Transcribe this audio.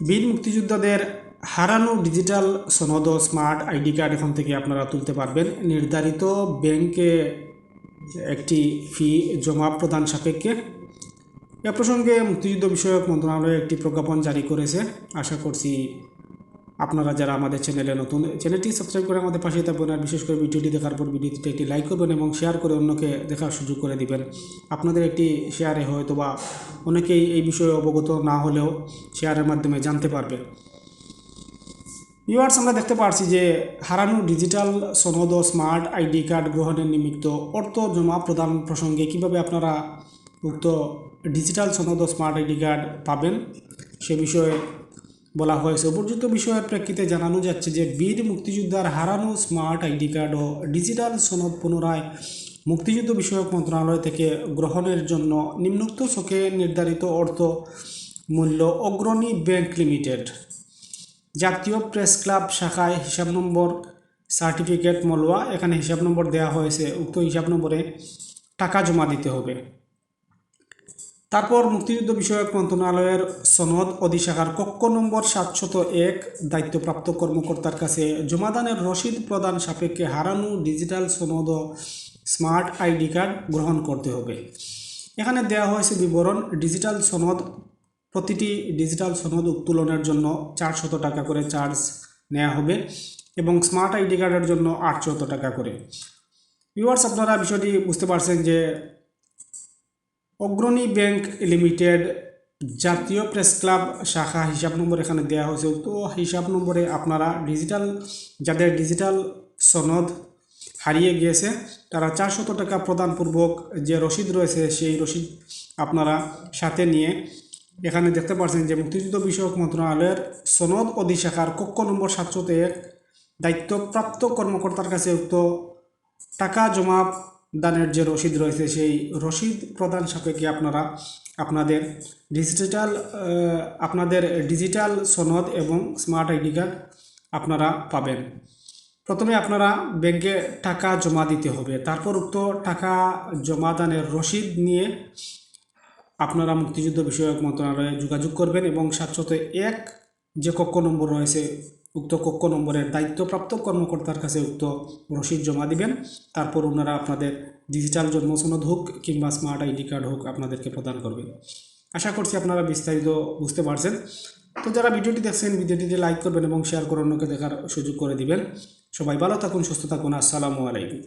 বীর মুক্তিযোদ্ধাদের হারানো ডিজিটাল সনদ স্মার্ট আইডি কার্ড এখান থেকে আপনারা তুলতে পারবেন। নির্ধারিত ব্যাংকে একটি ফি জমা প্রদান সাপেক্ষে। এ প্রসঙ্গে মুক্তিযুদ্ধ বিষয়ক মন্ত্রণালয় একটি প্রজ্ঞাপন জারি করেছে। আশা করছি আপনারা যারা আমাদের চ্যানেলে নতুন, চ্যানেলটি সাবস্ক্রাইব করে আমাদের পাশে থাকবেন আর বিশেষ করে ভিডিওটি দেখার পর ভিডিওটিতে একটি লাইক করবেন এবং শেয়ার করে অন্যকে দেখার সুযোগ করে দিবেন। আপনাদের একটি শেয়ারে হয়তো বা অনেকেই এই বিষয়ে অবগত না হলেও শেয়ারের মাধ্যমে জানতে পারবে। ভিউয়ার্স আমরা দেখতে পারছি যে হারানো ডিজিটাল সনদ ও স্মার্ট আইডি কার্ড গ্রহণের নিমিত্ত অর্থ জমা প্রদান প্রসঙ্গে কীভাবে আপনারা উক্ত ডিজিটাল সনদ ও স্মার্ট আইডি কার্ড পাবেন সে বিষয়ে বলা হয়েছে। উপযুক্ত বিষয়ের প্রেক্ষিতে জানানো যাচ্ছে যে বীর মুক্তিযোদ্ধার হারানো স্মার্ট আইডি কার্ড ও ডিজিটাল সনদ পুনরায় মুক্তিযুদ্ধ বিষয়ক মন্ত্রণালয় থেকে গ্রহণের জন্য নিম্নোক্ত ছকে নির্ধারিত অর্থ মূল্য অগ্রণী ব্যাংক লিমিটেড। জাতীয় প্রেস ক্লাব শাখায় হিসাব নম্বর, সার্টিফিকেট মলুয়া, এখানে হিসাব নম্বর দেওয়া হয়েছে। উক্ত হিসাব নম্বরে টাকা জমা দিতে হবে। তারপর মুক্তিযুদ্ধ বিষয়ক মন্ত্রণালয়ের সনদ অধিশাখার কক্ষ নম্বর সাতশত এক, দায়িত্বপ্রাপ্ত কর্মকর্তার কাছে জমাদানের রসিদ প্রদান সাপেক্ষে হারানো ডিজিটাল সনদ ও স্মার্ট আইডি কার্ড গ্রহণ করতে হবে। এখানে দেওয়া হয়েছে বিবরণ, ডিজিটাল সনদ, প্রতিটি ডিজিটাল সনদ উত্তোলনের জন্য চারশত টাকা করে চার্জ নেওয়া হবে এবং স্মার্ট আইডি কার্ডের জন্য আটশত টাকা করে। ভিউয়ার্স, আপনারা বিষয়টি বুঝতে পারছেন যে অগ্রণী ব্যাংক লিমিটেড জাতীয় প্রেস ক্লাব শাখা হিসাব নম্বর এখানে দেওয়া হয়েছে। তো হিসাব নম্বরে আপনারা ডিজিটাল, যাদের ডিজিটাল সনদ হারিয়ে গিয়েছে, তারা চারশত টাকা প্রদানপূর্বক যে রসিদ রয়েছে, সেই রসিদ আপনারা সাথে নিয়ে এখানে দেখতে পাচ্ছেন যে মুক্তিযুদ্ধ বিষয়ক মন্ত্রণালয়ের সনদ অধিশাখার কক্ষ নম্বর সাতশত এক দায়িত্বপ্রাপ্ত কর্মকর্তার কাছে উক্ত টাকা জমা দানের যে রসিদ রয়েছে, সেই রসিদ প্রদান সাপেক্ষে আপনারা আপনাদের ডিজিটাল আপনাদের ডিজিটাল সনদ এবং স্মার্ট আইডি কার্ড আপনারা পাবেন? প্রথমে আপনারা ব্যাংকে টাকা জমা দিতে হবে। তারপর উক্ত টাকা জমা দানের রসিদ নিয়ে আপনারা মুক্তিযুদ্ধ বিষয়ক মন্ত্রণালয়ে যোগাযোগ করবেন এবং সাতশত এক যে কক্ষ নম্বর রয়েছে উক্ত কক্ষ নম্বরের দায়িত্বপ্রাপ্ত কর্মকর্তার কাছে উক্ত রসিদ জমা দিবেন। তারপর ওনারা আপনাদের ডিজিটাল জন্মসনদ হোক কিংবা স্মার্ট আইডি কার্ড হোক আপনাদেরকে প্রদান করবেন আশা করছি আপনারা বিস্তারিত বুঝতে পারছেন। তো যারা ভিডিওটি দেখছেন, ভিডিওটিতে লাইক করবেন এবং শেয়ার করে অন্যকে দেখার সুযোগ করে দিবেন। সবাই ভালো থাকুন, সুস্থ থাকুন। আসসালামু আলাইকুম।